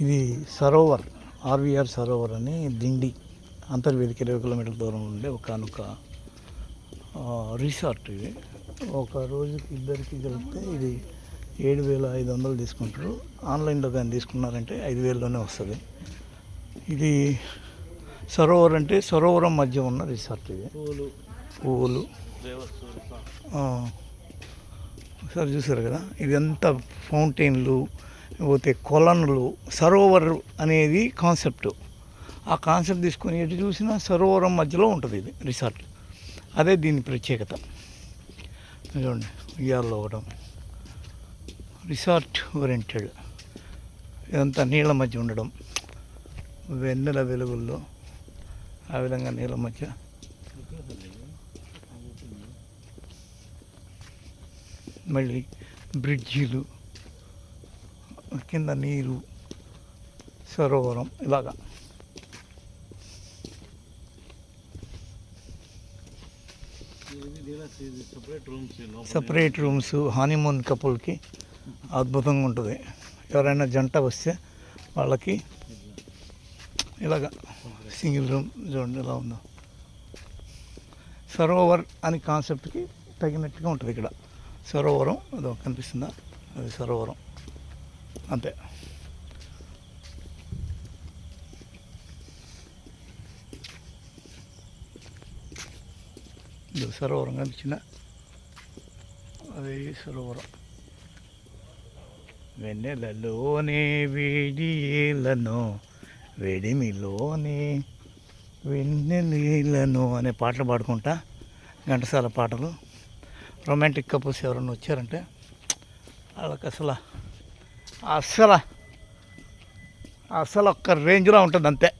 ఇది సరోవర్ ఆర్వీఆర్ సరోవర్ అని దిండి అంతర్వేదిక ఇరవై కిలోమీటర్ల దూరం ఉండే ఒకనొక రిసార్ట్ ఇది. ఒక రోజుకి ఇద్దరికి కలిపితే ఇది ఏడు వేల ఐదు వందలు తీసుకుంటారు. ఆన్లైన్లో కానీ తీసుకున్నారంటే ఐదు వేలలోనే వస్తుంది. ఇది సరోవర్ అంటే సరోవరం మధ్య ఉన్న రిసార్ట్ ఇది. పూలు. పువ్వులు ఒకసారి చూసారు కదా? ఇదంతా ఫౌంటైన్లు పోతే కొలనులు సరోవర్ అనేది కాన్సెప్ట్ ఆ కాన్సెప్ట్ తీసుకొని ఎటు చూసినా సరోవరం మధ్యలో ఉంటుంది ఇది రిసార్ట్ అదే దీని ప్రత్యేకత. చూడండి ఉయ్యాల్లో ఒకటం. రిసార్ట్ ఓరియంటెడ్ ఇదంతా నీళ్ళ మధ్య ఉండడం. వెన్నెల వెలుగుల్లో ఆ విధంగా నీళ్ళ మధ్య. మళ్ళీ బ్రిడ్జీలు. కింద నీరు సరోవరం ఇలాగా. సపరేట్ రూమ్స్ హానీమూన్ హనీమూన్ కపుల్కి అద్భుతంగా ఉంటుంది. ఎవరైనా జంట వస్తే వాళ్ళకి ఇలాగా సింగిల్ రూమ్ చూడండి ఇలా ఉందో. సరోవర్ అని కాన్సెప్ట్కి తగినట్టుగా ఉంటుంది ఇక్కడ. సరోవరం అదో కనిపిస్తుందా? అది సరోవరం. అంతే. ఇది సరోవరం కనిపించిన అది సరోవరం. వెన్నెలలోనే వేడిలను వేడిమిలోనే వెన్నెలీలను అనే పాటలు పాడుకుంటా ఘంటసాల పాటలు. రొమాంటిక్ కపుల్స్ ఎవరైనా వచ్చారంటే వాళ్ళకి అసలు అసలు అసలు ఒక్క రేంజ్లో ఉంటుంది అంతే